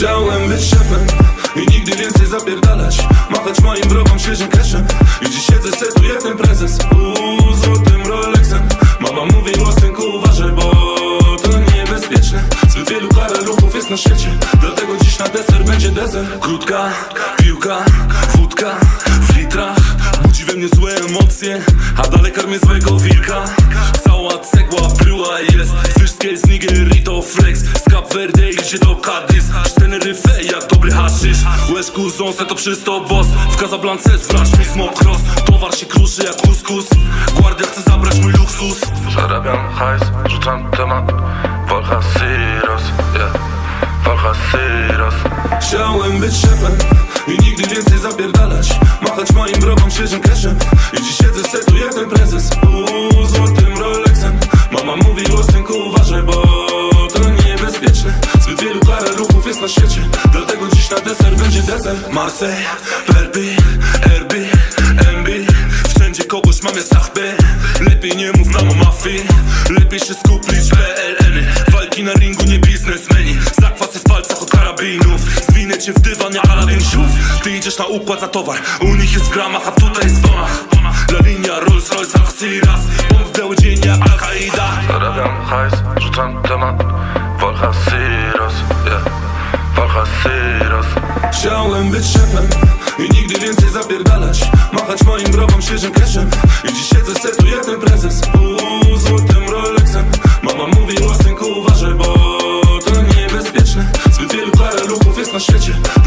Chciałem być szefem i nigdy więcej zapierdalać. Machać moim wrogom świeżym cashem I dziś siedzę, setuję ten prezes. Uuu, złotym Rolexem. Mama mówiła, synku uważaj, bo to niebezpieczne. Zbyt wielu karaluchów jest na świecie. Dlatego dziś na deser będzie deser. Krótka piłka, wódka mnie złe emocje, a dalej karmię złego wilka. Cała cegła pryła jest Wszystkie z Nigerii to flex. Z Cap Verde idzie do Cadiz Z Teneryffe jak dobry haszysz. Łeżku ząsę to przysto boss. W Casablance zwracz mi smok roz Towar się kruszy jak kuskus. Guardia chce zabrać mój luksus. Zarabiam hajs, rzucam temat. Walcha Syros, yeah. Walcha Syros. Chciałem być szefem i nigdy więcej zapierdalać Machać moim wrogom świeżym cashem I dziś siedzę, setuję ten prezes. Uuu, złotym Rolexem. Mama mówiła, synku uważaj, bo to niebezpieczne. Zbyt wielu karaluchów jest na świecie. Dlatego dziś na deser będzie deser. Marseille, Perpi, Erbi, MB Wszędzie kogoś mamy sachbę Lepiej nie mów nam o mafii. Lepiej się skupić PLN-y Walki na ringu, nie biznesmeni Zwinę cię w dywan jak Aladdin Szuf Ty idziesz na układ za towar U nich jest w gramach, a tutaj jest w bonach La linia, Rolls Royce, Bomb w biały dzień jak Al-Qaida. Zarabiam hajs, rzucam temat. Walcha Syros, yeah. Walcha Syros. Chciałem być szefem i nigdy więcej zapierdalać. Machać moim wrogom świeżym cashem I dziś świecie